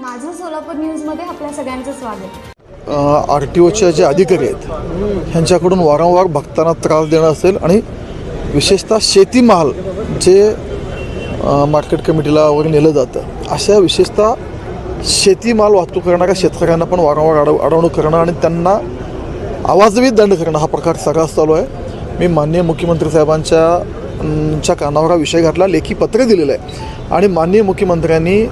माझं सोलापूर न्यूजमध्ये आपल्या सगळ्यांचं स्वागत. आर टी ओचे जे अधिकारी आहेत ह्यांच्याकडून वारंवार भक्तांना त्रास देणं असेल आणि विशेषतः शेतीमाल जे मार्केट कमिटीला वगैरे नेलं जातं अशा विशेषतः शेतीमाल वाहतूक करणाऱ्या शेतकऱ्यांना पण वारंवार अडव अडवणूक करणं आणि त्यांना आवाजवी दंड करणं हा प्रकार सगळाच चालू आहे. मी माननीय मुख्यमंत्री साहेबांच्या च्या कानावर हा विषय घातला लेखी पत्र दिलेलं आहे. आणि माननीय मुख्यमंत्र्यांनी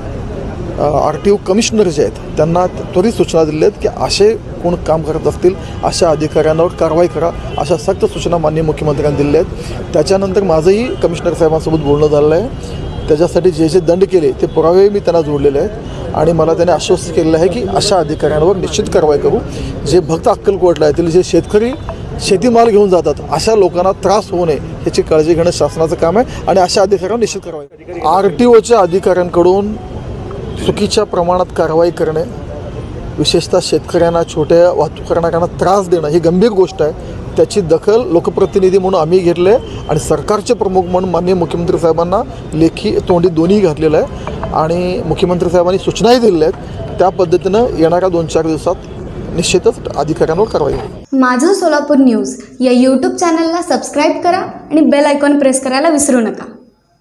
आर टी ओ कमिशनर जे आहेत त्यांना त्वरित सूचना दिल्या आहेत की असे कोण काम करत असतील अशा अधिकाऱ्यांवर कारवाई करा अशा सक्त सूचना माननीय मुख्यमंत्र्यांनी दिल्या आहेत. त्याच्यानंतर माझंही कमिशनर साहेबांसोबत बोलणं झालं आहे. त्याच्यासाठी जे जे दंड केले ते पुरावे मी त्यांना जोडलेले आहेत. आणि मला त्याने आश्वस्त केलेलं आहे की अशा अधिकाऱ्यांवर निश्चित कारवाई करू. जे भक्त अक्कलकोटला येथील जे शेतकरी शेतीमाल घेऊन जातात अशा लोकांना त्रास होऊ नये याची काळजी घेणं शासनाचं काम आहे. आणि अशा अधिकाऱ्यांवर निश्चित कारवाई आर टी ओच्या अधिकाऱ्यांकडून चुकीच्या प्रमाणात कारवाई करणे विशेषतः शेतकऱ्यांना छोट्या वाहतूक करणाऱ्यांना त्रास देणं ही गंभीर गोष्ट आहे. त्याची दखल लोकप्रतिनिधी म्हणून आम्ही घेतले आणि सरकारचे प्रमुख म्हणून माननीय मुख्यमंत्री साहेबांना लेखी तोंडी दोन्ही घातलेलं आहे आणि मुख्यमंत्री साहेबांनी सूचनाही दिलेल्या आहेत. त्या पद्धतीनं येणाऱ्या दोन चार दिवसात निश्चितच अधिकाऱ्यांवर कारवाई होईल. माझं सोलापूर न्यूज या यूट्यूब चॅनलला सबस्क्राईब करा आणि बेल आयकॉन प्रेस करायला विसरू नका.